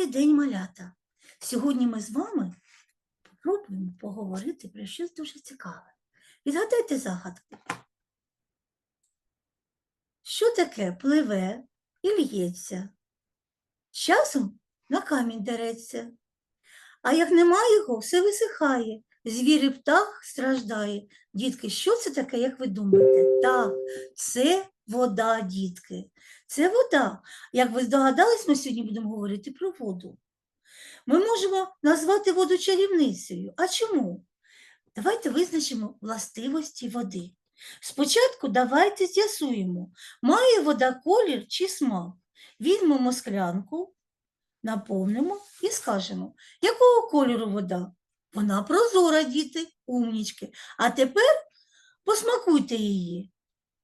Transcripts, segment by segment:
Добрий день, малята! Сьогодні ми з вами спробуємо поговорити про щось дуже цікаве. Відгадайте загадку. Що таке пливе і л'ється? Часом на камінь дереться. А як немає його, все висихає. Звір і птах страждає. Дітки, що це таке, як ви думаєте? Так, це вода, дітки. Це вода. Як ви здогадались, ми сьогодні будемо говорити про воду. Ми можемо назвати воду чарівницею. А чому? Давайте визначимо властивості води. Спочатку давайте з'ясуємо, має вода колір чи смак. Візьмемо склянку, наповнимо і скажемо, якого кольору вода? Вона прозора, діти, умнічки. А тепер посмакуйте її.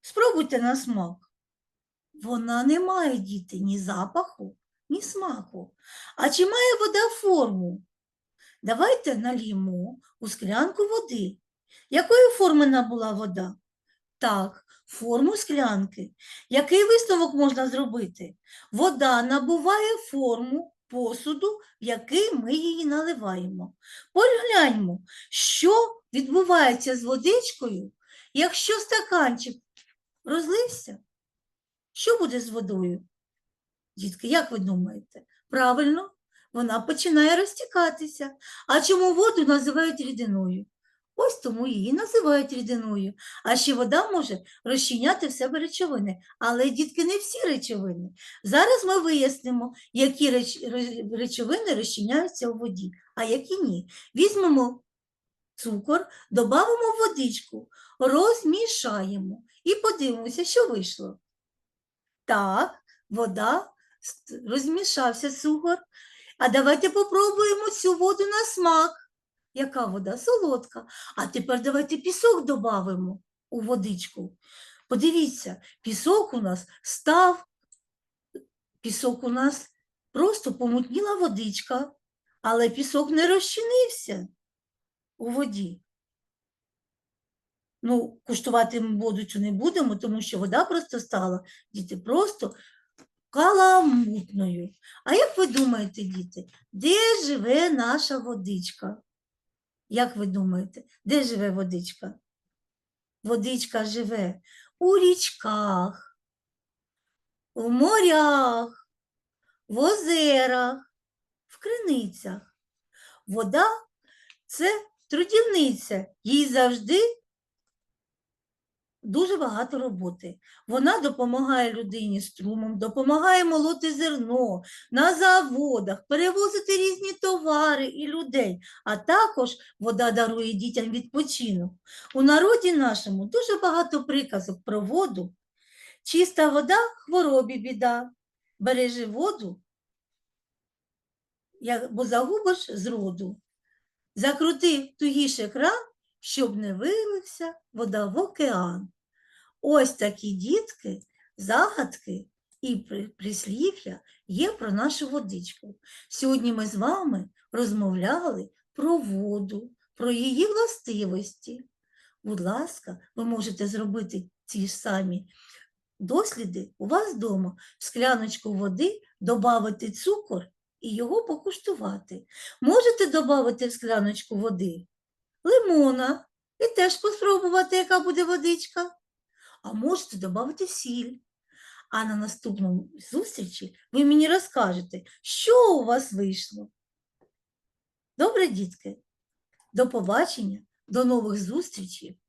Спробуйте на смак. Вона не має діти ні запаху, ні смаку. А чи має вода форму? Давайте налімо у склянку води. Якої форми набула вода? Так, форму склянки. Який висновок можна зробити? Вода набуває форму посуду, в який ми її наливаємо. Погляньмо, що відбувається з водичкою, якщо стаканчик розлився. Що буде з водою? Дітки, як ви думаєте? Правильно, вона починає розтікатися. А чому воду називають рідиною? Ось тому її називають рідиною. А ще вода може розчиняти в себе речовини. Але, дітки, не всі речовини. Зараз ми вияснимо, які реч- речовини розчиняються у воді, а які ні. Візьмемо цукор, додамо водичку, розмішаємо і подивимося, що вийшло. Так, вода, розмішався цукор. А давайте попробуємо цю воду на смак. Яка вода? Солодка. А тепер давайте пісок додамо у водичку. Подивіться, пісок у нас став, пісок у нас просто помутніла водичка, але пісок не розчинився у воді. Ну, куштувати ми воду не будемо, тому що вода просто стала, діти, просто каламутною. А як ви думаєте, діти, де живе наша водичка? Як ви думаєте, де живе водичка? Водичка живе у річках, в морях, в озерах, в криницях. Вода це трудівниця, їй завжди дуже багато роботи. Вона допомагає людині струмом, допомагає молоти зерно на заводах, перевозити різні товари і людей, а також вода дарує дітям відпочинок. У народі нашому дуже багато приказок про воду. Чиста вода хворобі біда. Бережи воду, бо загубиш зроду. Закрути тугіше кран, щоб не вилився вода в океан. Ось такі дітки, загадки і при- прислів'я є про нашу водичку. Сьогодні ми з вами розмовляли про воду, про її властивості. Будь ласка, ви можете зробити ці ж самі досліди у вас вдома. В скляночку води додати цукор і його покуштувати. Можете додати в скляночку води лимона і теж поспробувати, яка буде водичка. А можете додати сіль. А на наступному зустрічі ви мені розкажете, що у вас вийшло. Добре, дітки? До побачення, до нових зустрічей.